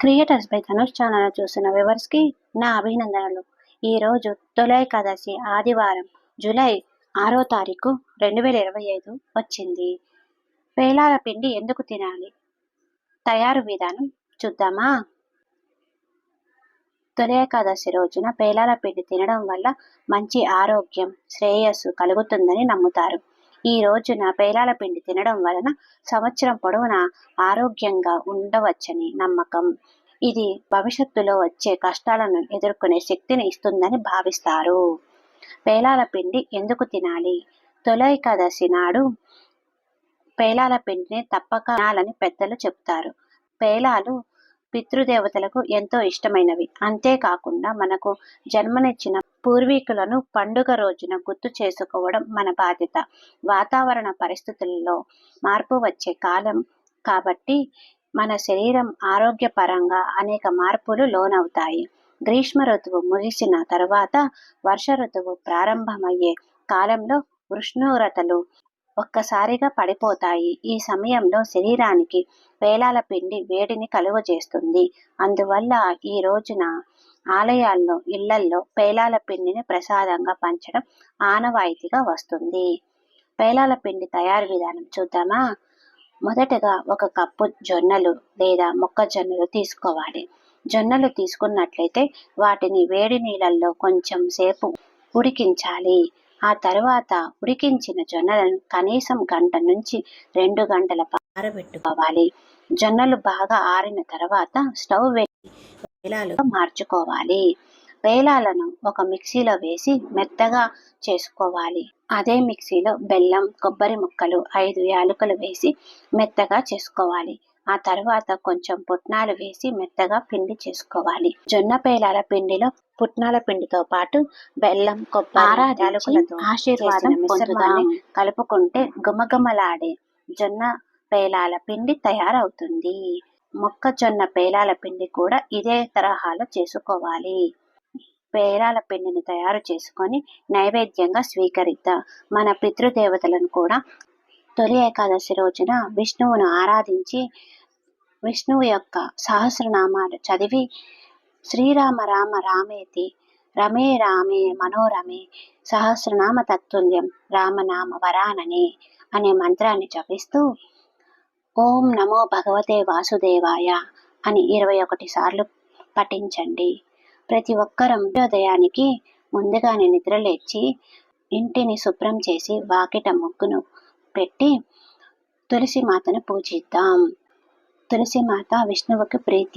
Creators by Dhanush channel చూసిన వివర్స్కి నా అభినందనలు. ఈరోజు తొలి ఏకాదశి ఆదివారం జూలై ఆరో తారీఖు రెండు వేల ఇరవై ఐదు వచ్చింది. పేలాల పిండి ఎందుకు తినాలి? తయారు విధానం చూద్దామా? తొలి ఏకాదశి రోజున పేలాల పిండి తినడం వల్ల మంచి ఆరోగ్యం శ్రేయస్సు కలుగుతుందని నమ్ముతారు. ఈ రోజున పేలాల పిండి తినడం వలన సంవత్సరం పొడవునా ఆరోగ్యంగా ఉండవచ్చని నమ్మకం. ఇది భవిష్యత్తులో వచ్చే కష్టాలను ఎదుర్కొనే శక్తిని ఇస్తుందని భావిస్తారు. పేలాల పిండి ఎందుకు తినాలి? తొలైకాదశి నాడు పేలాల పిండిని తప్పక తినాలని పెద్దలు చెప్తారు పేలాలు పితృదేవతలకు ఎంతో ఇష్టమైనవి. అంతేకాకుండా మనకు జన్మనిచ్చిన పూర్వీకులను పండుగ రోజున గుర్తు చేసుకోవడం మన బాధ్యత. వాతావరణ పరిస్థితుల్లో మార్పు వచ్చే కాలం కాబట్టి మన శరీరం ఆరోగ్యపరంగా అనేక మార్పులు లోనవుతాయి. గ్రీష్మ ఋతువు ముగిసిన తర్వాత వర్ష ఋతువు ప్రారంభమయ్యే కాలంలో ఉష్ణోగ్రతలు ఒక్కసారిగా పడిపోతాయి. ఈ సమయంలో శరీరానికి వేలాల పిండి వేడిని కలుగజేస్తుంది. అందువల్ల ఈ రోజున ఆలయాల్లో ఇళ్ళల్లో పేలాల పిండిని ప్రసాదంగా పంచడం ఆనవాయితీగా వస్తుంది. పేలాల పిండి తయారు విధానం చూద్దామా? మొదటగా ఒక కప్పు జొన్నలు లేదా మొక్కజొన్నలు తీసుకోవాలి. జొన్నలు తీసుకున్నట్లయితే వాటిని వేడి నీళ్ళల్లో కొంచెం సేపు ఉడికించాలి. ఆ తర్వాత ఉడికించిన జొన్నలను కనీసం గంట నుంచి రెండు గంటల ఆరబెట్టుకోవాలి. జొన్నలు బాగా ఆరిన తర్వాత స్టవ్ పెట్టి వేలాలుగా మార్చుకోవాలి. వేలాలను ఒక మిక్సీలో వేసి మెత్తగా చేసుకోవాలి. అదే మిక్సీలో బెల్లం కొబ్బరి ముక్కలు ఐదు యాలకులు వేసి మెత్తగా చేసుకోవాలి. ఆ తర్వాత కొంచెం పుట్నాలు వేసి మెత్తగా పిండి చేసుకోవాలి. జొన్న పేలాల పిండిలో పుట్నాల పిండితో పాటు బెల్లం కొబ్బరి యాలకులతో ఆశీర్వాదం పొందుదాం కలుపుకుంటే గుమగుమలాడే జొన్న పేలాల పిండి తయారవుతుంది. మొక్కజొన్న పేలాల పిండి కూడా ఇదే తరహాలో చేసుకోవాలి. పేలాల పిండిని తయారు చేసుకొని నైవేద్యంగా స్వీకరిద్దాం. మన పితృదేవతలను కూడా తొలి ఏకాదశి రోజున విష్ణువును ఆరాధించి విష్ణువు యొక్క సహస్రనామాలు చదివి శ్రీరామ రామ రామేతి రమే రామే మనోరమే సహస్రనామ తత్తుల్యం రామనామ వరానని అనే మంత్రాన్ని జపిస్తూ ఓం నమో భగవతే వాసుదేవాయ అని ఇరవై ఒకటి సార్లు పఠించండి. ప్రతి ఒక్కరం ఉదయానికి ముందుగానే నిద్రలేచి ఇంటిని శుభ్రం చేసి వాకిట ముగ్గును పెట్టి తులసి మాతను పూజిద్దాం. తులసి మాత విష్ణువుకి ప్రీతి.